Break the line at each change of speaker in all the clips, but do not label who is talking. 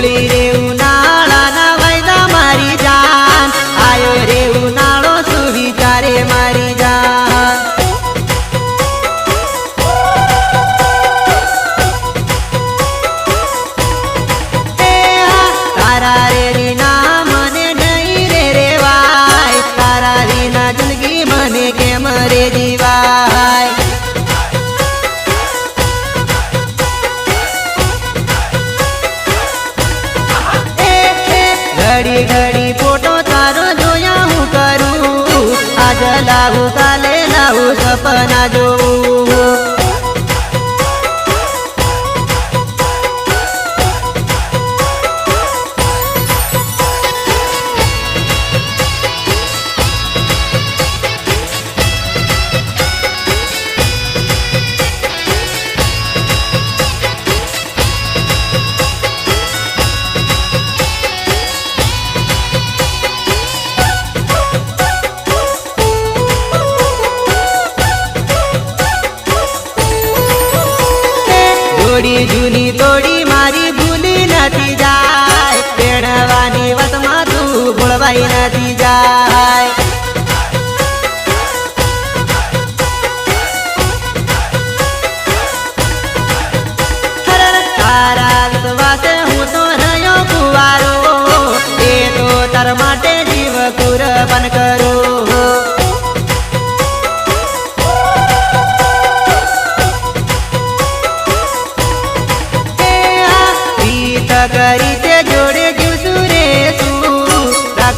বলি রে ઘડી ઘડી ફોટો તારો જોયા હું કરું. આજ લાવું કાલે લાવું સપના જોઉં જોડી જૂની તોડી મારી ભૂલી નથી જાય. પેણવાની વાતમાં તું ભૂલવાઈ નથી જાય. માટે જીવ કુરબાન કરું.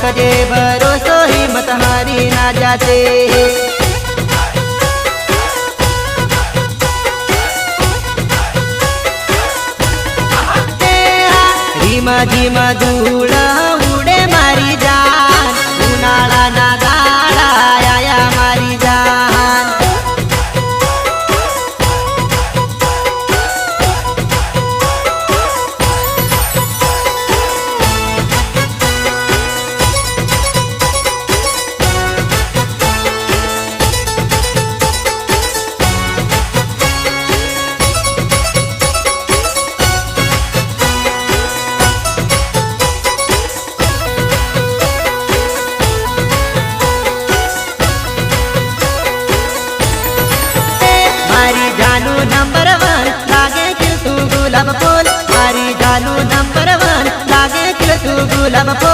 તું રાખજે ભરોસો હિંમત હારી ના જાતે ધીમા ધીમા ધૂળ મારી જાનુ નંબર વન લાગે છે તું ગુલાબ ફૂલ મારી જાનુ નંબર વન લાગે છે તું ગુલાબ ફૂલ